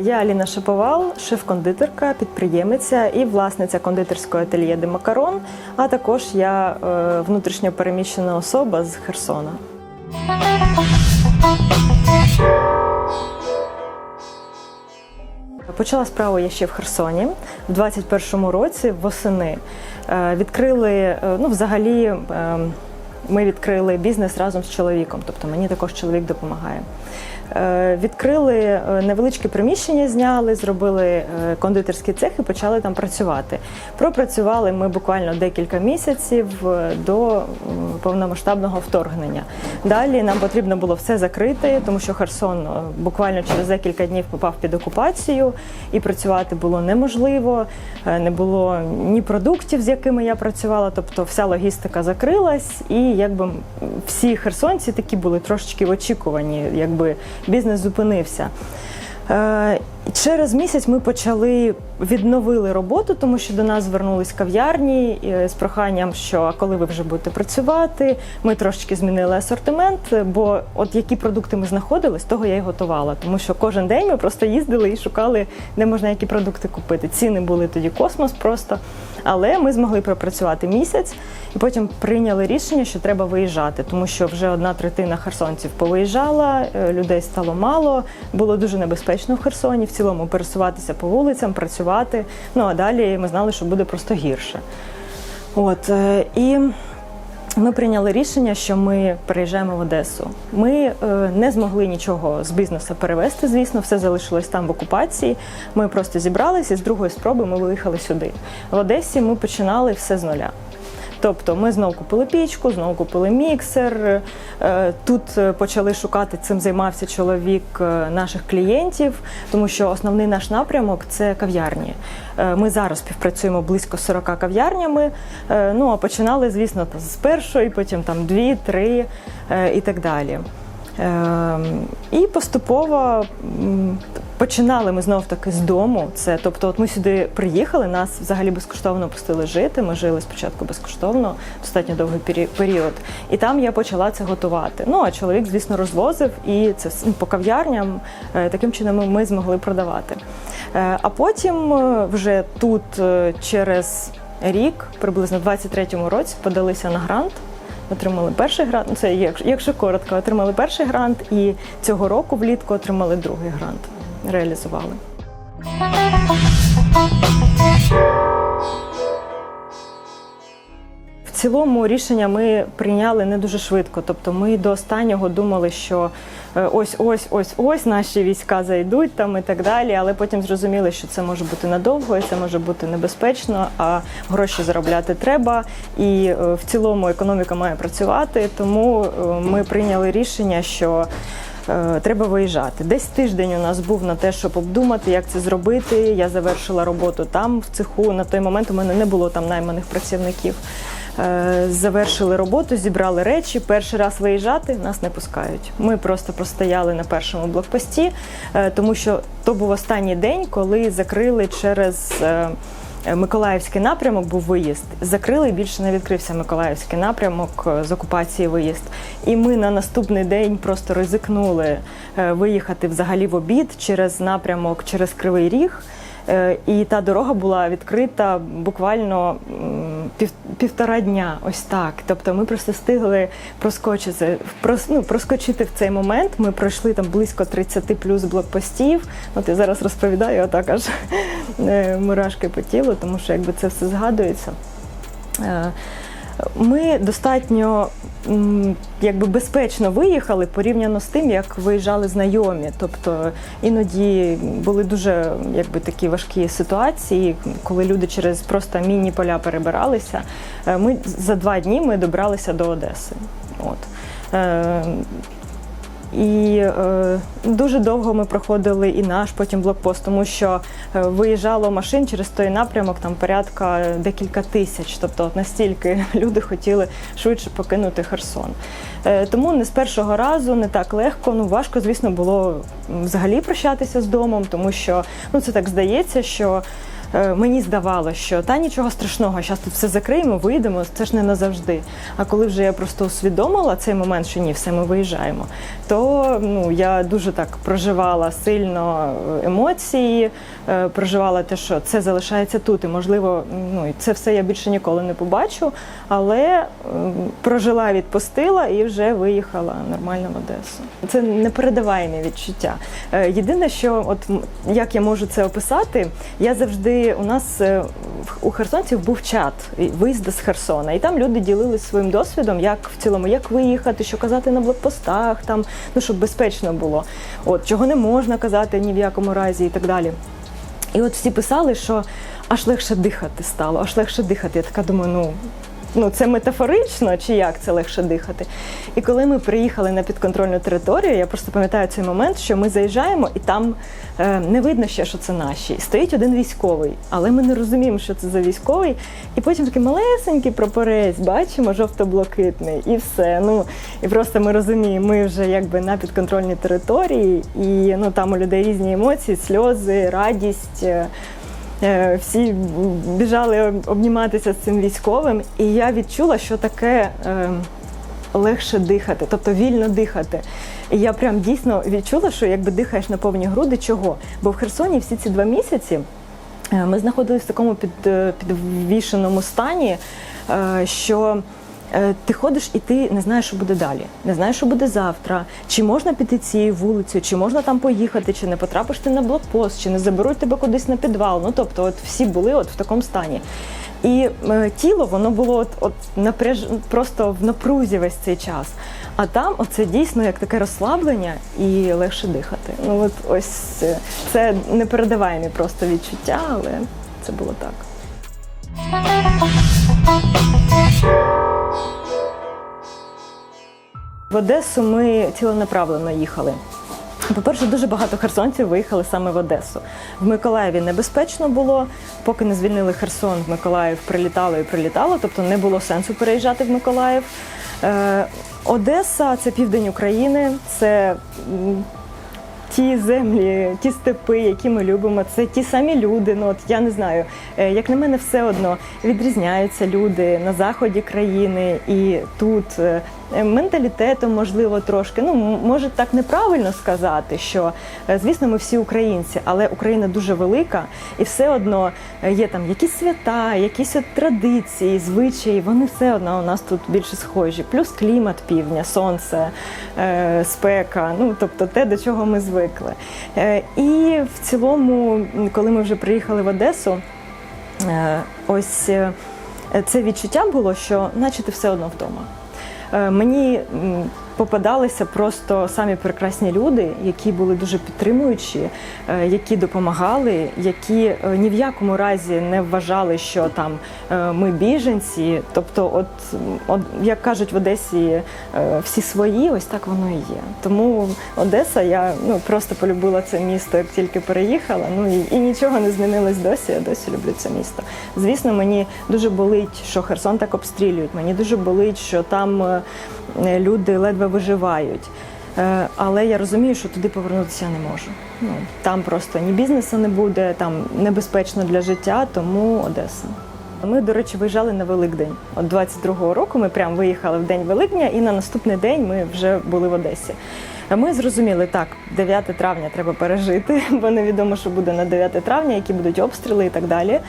Я Аліна Шаповал, шеф-кондитерка, підприємиця і власниця кондитерського ательє де Макарон. А також я е, внутрішньо переміщена особа з Херсона. Почала справу я ще в Херсоні в 21-му році восени. Е, Відкрили, е, ну взагалі, ми відкрили бізнес разом з чоловіком, тобто мені також чоловік допомагає. Е, Відкрили е, невеличке приміщення, зняли, зробили е, кондитерський цех і почали там працювати. Пропрацювали ми буквально декілька місяців до повномасштабного вторгнення. Далі нам потрібно було все закрити, тому що Херсон буквально через декілька днів попав під окупацію, і працювати було неможливо. Не було ні продуктів, з якими я працювала, тобто вся логістика закрилась, і якби всі херсонці такі були трошечки в очікуванні, якби бізнес зупинився. Е, Через місяць ми почали відновили роботу, тому що до нас звернулись кав'ярні е, з проханням, що коли ви вже будете працювати. Ми трошечки змінили асортимент, бо от які продукти ми знаходили, з того я і готувала. Тому що кожен день ми просто їздили і шукали, де можна які продукти купити. Ціни були тоді космос просто. Але ми змогли пропрацювати місяць і потім прийняли рішення, що треба виїжджати, тому що вже одна третина херсонців повиїжджала, е, людей стало мало, було дуже небезпечно в Херсоні, в цілому пересуватися по вулицям, працювати. Ну а далі ми знали, що буде просто гірше. От е, і ми прийняли рішення, що ми переїжджаємо в Одесу. Ми е, не змогли нічого з бізнесу перевезти, звісно, все залишилось там в окупації. Ми просто зібралися і з другої спроби ми виїхали сюди. В Одесі ми починали все з нуля. Тобто ми знову купили пічку, знову купили міксер. Е, Тут е, почали шукати цим займався чоловік е, наших клієнтів, тому що основний наш напрямок це кав'ярні. Ми зараз співпрацюємо близько 40 кав'ярнями. Ну а починали, звісно, з першої, потім там дві, три і так далі. Ем, І поступово починали ми знов таки з дому. Це тобто, от ми сюди приїхали, нас взагалі безкоштовно пустили жити. Ми жили спочатку безкоштовно, достатньо довгий період. І там я почала це готувати. Ну а чоловік, звісно, розвозив, і це по кав'ярням е, таким чином ми- змогли продавати. Е, А потім е, вже тут через рік, приблизно в 23-му році, подалися на грант. Отримали перший грант, це якщо, коротко, отримали перший грант, і цього року влітку отримали другий грант. Реалізували. В цілому рішення ми прийняли не дуже швидко. Тобто ми до останнього думали, що ось ось ось ось наші війська зайдуть там і так далі. Але потім зрозуміли, що це може бути надовго, і це може бути небезпечно, а гроші заробляти треба. І е, в цілому економіка має працювати. Тому е, ми прийняли рішення, що е, треба виїжджати. Десь тиждень у нас був на те, щоб обдумати, як це зробити. Я завершила роботу там, в цеху. На той момент у мене не було там найманих працівників. Е, Завершили роботу, зібрали речі. Перший раз виїжджати нас не пускають. Ми просто простояли на першому блокпості, е, тому що то був останній день, коли закрили через. е, Миколаївський напрямок був виїзд. Закрили більше не відкрився Миколаївський напрямок з окупації виїзд. І ми на наступний день просто ризикнули виїхати взагалі в обід через напрямок через Кривий Ріг. Е, І та дорога була відкрита буквально пів, півтора дня, ось так. Тобто ми просто встигли проскочити, прос, ну, проскочити в цей момент. Ми пройшли там близько 30 плюс блокпостів. От я зараз розповідаю, отак аж е, мурашки по тілу, тому що якби це все згадується. Е, Ми достатньо якби безпечно виїхали порівняно з тим, як виїжджали знайомі. Тобто іноді були дуже якби такі важкі ситуації, коли люди через просто міні-поля перебиралися. Е, Ми за два дні ми добралися до Одеси. От. І е, дуже довго ми проходили і наш потім блокпост, тому що е, виїжджало машин через той напрямок там порядка декілька тисяч. Тобто от настільки люди хотіли швидше покинути Херсон. Е, тому не з першого разу не так легко. Ну важко, звісно, було взагалі прощатися з домом, тому що ну це так здається, що. Е, мені здавалося, що та нічого страшного, зараз тут все закриємо, вийдемо, це ж не назавжди. А коли вже я просто усвідомила цей момент, що ні, все ми виїжджаємо, то ну я дуже так проживала сильно е, емоції, е, проживала те, що це залишається тут, і можливо, ну це все я більше ніколи не побачу. Але прожила, відпустила і вже виїхала нормально в Одесу. Це непередаваємі відчуття. Е, Єдине, що от як я можу це описати, я завжди у нас е, у херсонців був чат виїзди з Херсона, і там люди ділились своїм досвідом, як в цілому, як виїхати, що казати на блокпостах, там ну щоб безпечно було. От чого не можна казати ні в якому разі, і так далі. І от всі писали, що аж легше дихати стало, аж легше дихати. Я така думаю, ну. Ну, це метафорично, чи як це легше дихати? І коли ми приїхали на підконтрольну територію, я просто пам'ятаю цей момент, що ми заїжджаємо, і там е, не видно ще, що це наші. Стоїть один військовий, але ми не розуміємо, що це за військовий. І потім такий малесенький прапорець, бачимо, жовто-блакитний, і все. Ну і просто ми розуміємо, ми вже якби на підконтрольній території, і ну там у людей різні емоції, сльози, радість. Е, Всі біжали обніматися з цим військовим, і я відчула, що таке е, легше дихати, тобто вільно дихати. І я прям дійсно відчула, що якби дихаєш на повні груди. Чого? Бо в Херсоні всі ці два місяці е, ми знаходилися в такому під, підвішеному стані, що ти ходиш і ти не знаєш, що буде далі, не знаєш, що буде завтра, чи можна піти цією вулицею, чи можна там поїхати, чи не потрапиш ти на блокпост, чи не заберуть тебе кудись на підвал. Ну тобто, от всі були от в такому стані. І е, тіло воно було от, от напряж... просто в напрузі весь цей час. А там оце дійсно як таке розслаблення і легше дихати. Ну от ось е, це непередаваємі просто відчуття, але це було так. В Одесу ми ціленаправленно їхали. По-перше, дуже багато херсонців виїхали саме в Одесу. В Миколаєві небезпечно було, поки не звільнили Херсон, в Миколаїв прилітало і прилітало, тобто не було сенсу переїжджати в Миколаїв. Е, Одеса це південь України, це ті землі, ті степи, які ми любимо, це ті самі люди. Ну от я не знаю, е, як на мене, все одно відрізняються люди на заході країни і тут. Е, Менталітетом, можливо, трошки. Ну, може так неправильно сказати, що е, звісно, ми всі українці, але Україна дуже велика, і все одно є там якісь свята, якісь от традиції, звичаї. Вони все одно у нас тут більше схожі. Плюс клімат півдня, сонце, спека. Ну тобто те, до чого ми звикли. Е, І в цілому, коли ми вже приїхали в Одесу, е, ось е, це відчуття було, що наче ти все одно вдома. Мені попадалися просто самі прекрасні люди, які були дуже підтримуючі, е, які допомагали, які е, ні в якому разі не вважали, що там е, ми біженці. Тобто, от, от як кажуть в Одесі, всі свої, ось так воно і є. Тому Одеса, я ну просто полюбила це місто, як тільки переїхала. Ну і, і нічого не змінилось досі. Я досі люблю це місто. Звісно, мені дуже болить, що Херсон так обстрілюють. Мені дуже болить, що там люди ледве виживають. Е, Але я розумію, що туди повернутися не можу. Ну там просто ні бізнесу не буде, там небезпечно для життя, тому Одеса. Ми, до речі, виїжджали на Великдень. От 22-го року ми прямо виїхали в день Великдня, і на наступний день ми вже були в Одесі. А Ми зрозуміли, так, 9 травня треба пережити, бо невідомо, що буде на 9 травня, які будуть обстріли і так далі.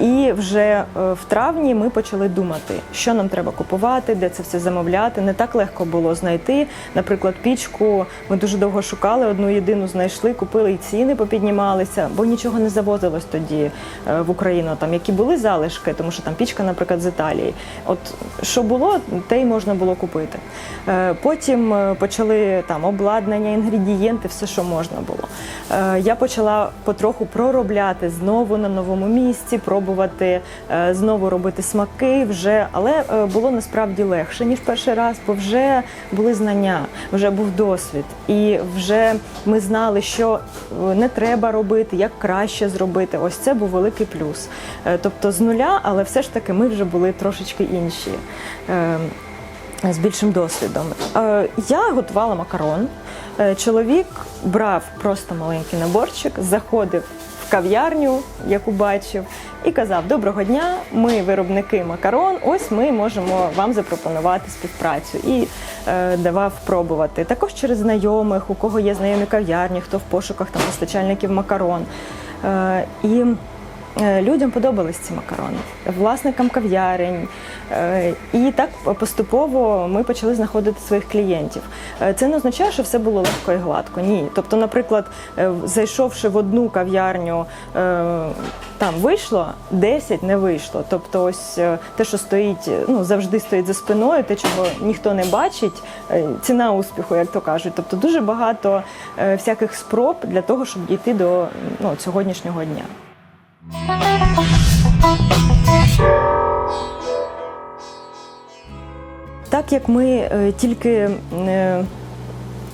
І вже е, в травні ми почали думати, що нам треба купувати, де це все замовляти. Не так легко було знайти. Наприклад, пічку ми дуже довго шукали, одну єдину знайшли, купили і ціни попіднімалися, бо нічого не завозилось тоді е, в Україну. Там які були залишки, тому що там пічка, наприклад, з Італії. От що було, те й можна було купити. Е, Потім почали там обладнання, інгредієнти, все, що можна було. Е, Я почала потроху проробляти знову на новому місці, пробувати е, знову робити смаки вже, але е, було насправді легше ніж перший раз, бо вже були знання, вже був досвід, і вже ми знали, що не треба робити, як краще зробити. Ось це був великий плюс. Тобто з нуля, але все ж таки ми вже були трошечки інші. З більшим досвідом. Е, Я готувала макарон. Е, Чоловік брав просто маленький наборчик, заходив в кав'ярню, яку бачив, і казав: Доброго дня, ми виробники макарон. Ось ми можемо вам запропонувати співпрацю і е, давав пробувати. Також через знайомих, у кого є знайомі кав'ярні, хто в пошуках там постачальників макарон. Е, і Людям подобались ці макарони, власникам кав'ярень. Е, І так поступово ми почали знаходити своїх клієнтів. Е, Це не означає, що все було легко і гладко. Ні. Тобто, наприклад, е, зайшовши в одну кав'ярню, е, там вийшло, 10 не вийшло. Тобто, ось е, те, що стоїть, е, ну завжди стоїть за спиною, те, чого ніхто не бачить, е, ціна успіху, як то кажуть. Тобто, дуже багато е, всяких спроб для того, щоб дійти до ну, сьогоднішнього дня. Так як ми е, тільки е,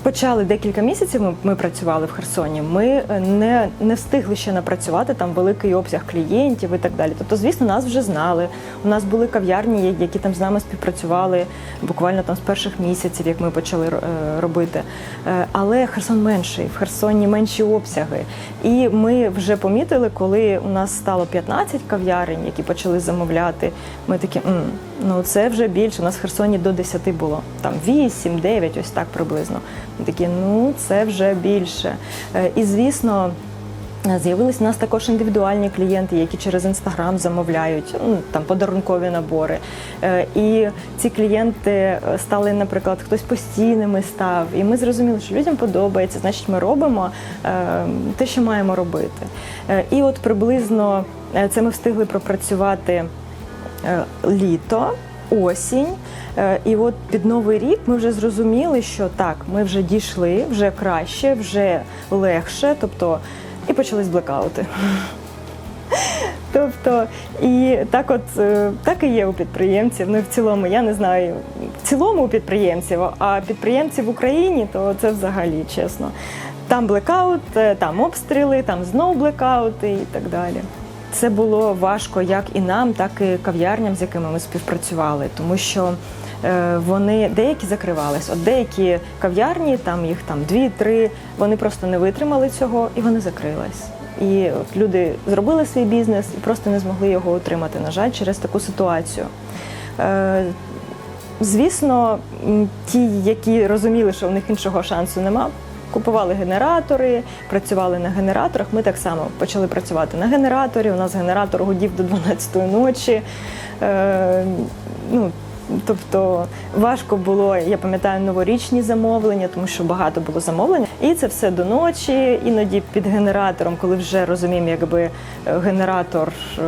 почали декілька місяців, ми, працювали в Херсоні, ми е, не, не встигли ще напрацювати там великий обсяг клієнтів і так далі. Тобто, звісно, нас вже знали. У нас були кав'ярні, які там з нами співпрацювали буквально там з перших місяців, як ми почали е, робити. Е, Але Херсон менший, в Херсоні менші обсяги. І ми вже помітили, коли у нас стало 15 кав'ярень, які почали замовляти. Ми такі, «М, ну це вже більше. У нас в Херсоні до 10 було. Там 8, 9, ось так приблизно. Такі, ну це вже більше. Е, І звісно. З'явились у нас також індивідуальні клієнти, які через інстаграм замовляють ну, там подарункові набори. Е, І ці клієнти е, стали, наприклад, хтось постійними став. І ми зрозуміли, що людям подобається, значить, ми робимо те, що маємо робити. І от приблизно це ми встигли пропрацювати літо, осінь. Е, І от під новий рік ми вже зрозуміли, що так, ми вже дійшли, вже краще, вже легше. Тобто, і почались блекаути. Тобто, і так, от е, так і є у підприємців. Ну і в цілому, я не знаю, в цілому у підприємців, а підприємці в Україні, то це взагалі чесно. Там блекаут, е, там обстріли, там знов блекаути і так далі. Це було важко як і нам, так і кав'ярням, з якими ми співпрацювали, тому що е, вони деякі закривались. От деякі кав'ярні, там їх там дві-три, вони просто не витримали цього і вони закрились. І от люди зробили свій бізнес і просто не змогли його утримати, на жаль, через таку ситуацію. Е, Звісно, ті, які розуміли, що в них іншого шансу нема, купували генератори, працювали на генераторах. Ми так само почали працювати на генераторі. У нас генератор гудів до 12-ї ночі. Е, ну, Тобто важко було, я пам'ятаю, новорічні замовлення, тому що багато було замовлень. І це все до ночі, іноді під генератором, коли вже розуміємо, якби е, генератор е,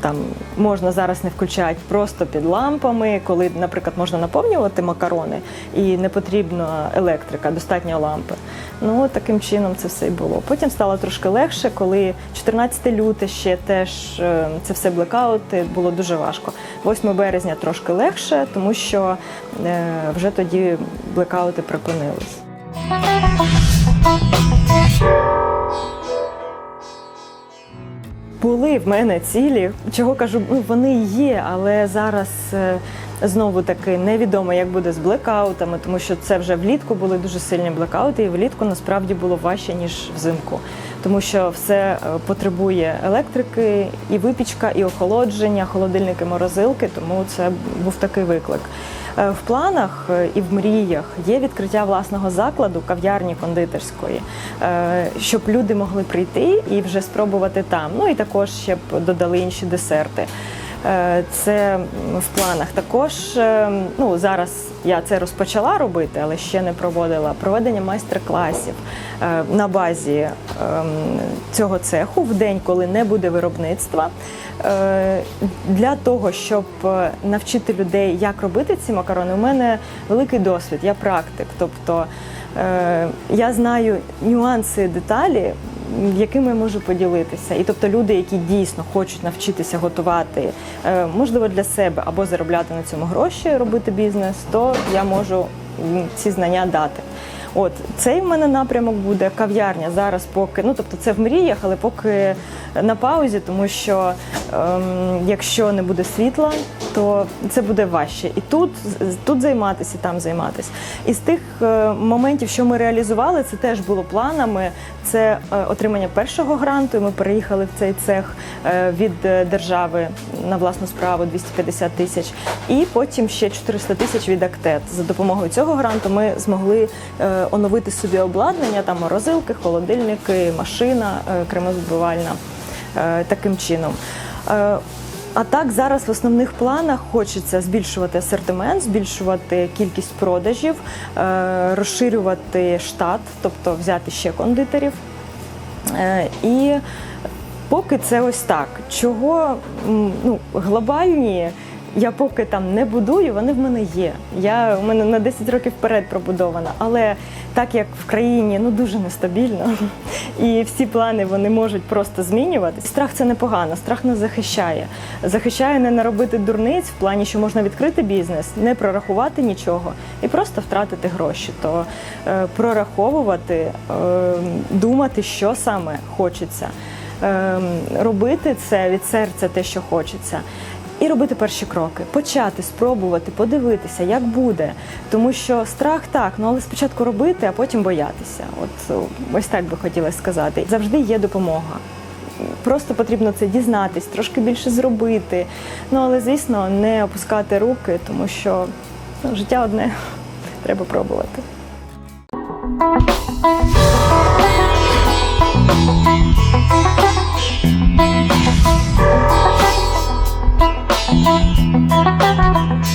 там можна зараз не включати, просто під лампами, коли, наприклад, можна наповнювати макарони і не потрібна електрика, достатньо лампи. Ну таким чином це все і було. Потім стало трошки легше, коли 14 люте ще теж е, це все блекаути, було дуже важко. 8 березня трошки легше, тому що вже тоді блекаути припинились. Були в мене цілі, чого кажу, ну вони є, але зараз е, знову таки невідомо, як буде з блекаутами, тому що це вже влітку були дуже сильні блекаути, і влітку насправді було важче ніж взимку, тому що все е, потребує електрики, і випічка, і охолодження, холодильники, морозилки. Тому це був такий виклик. Е, В планах е, і в мріях є відкриття власного закладу, кав'ярні кондитерської, щоб люди могли прийти і вже спробувати там. Ну і також ще б додали інші десерти. Е, Це в планах. Також е, ну зараз я це розпочала робити, але ще не проводила проведення майстер-класів е, на базі цього цеху в день, коли не буде виробництва. Для того, щоб навчити людей, як робити ці макарони, у мене великий досвід, я практик. Тобто я знаю нюанси, деталі, якими я можу поділитися. І тобто люди, які дійсно хочуть навчитися готувати, е, можливо, для себе або заробляти на цьому гроші, робити бізнес, то я можу ці знання дати. От цей в мене напрямок буде кав'ярня зараз, поки ну тобто це в мріях, але поки на паузі, тому що якщо не буде світла, то це буде важче. І тут, тут займатися, і там займатися. І з тих е, моментів, що ми реалізували, це теж було планами. Це е, отримання першого гранту. Ми переїхали в цей цех е, від держави на власну справу 250 тисяч. І потім ще 400 тисяч від Актет. За допомогою цього гранту ми змогли оновити собі обладнання, там морозилки, холодильники, машина кремозбивальна таким чином. Е, А так зараз в основних планах хочеться збільшувати асортимент, збільшувати кількість продажів, е, розширювати штат, тобто взяти ще кондитерів. Е, І поки це ось так. Чого ну, глобальні я поки там не будую, вони в мене є. Я у мене на 10 років вперед пробудована. Але так як в країні ну дуже нестабільно, і всі плани вони можуть просто змінюватися. Страх це непогано, страх нас захищає. Захищає не наробити дурниць в плані, що можна відкрити бізнес, не прорахувати нічого і просто втратити гроші. То е, прораховувати, е, думати, що саме хочеться, е, робити це від серця, те, що хочеться і робити перші кроки, почати спробувати, подивитися, як буде, тому що страх так, ну але спочатку робити, а потім боятися. От е, ось так би хотілося сказати. Завжди є допомога. Просто потрібно це дізнатись, трошки більше зробити. Ну але звісно, не опускати руки, тому що ну, життя одне треба пробувати. Thank you. Thank you.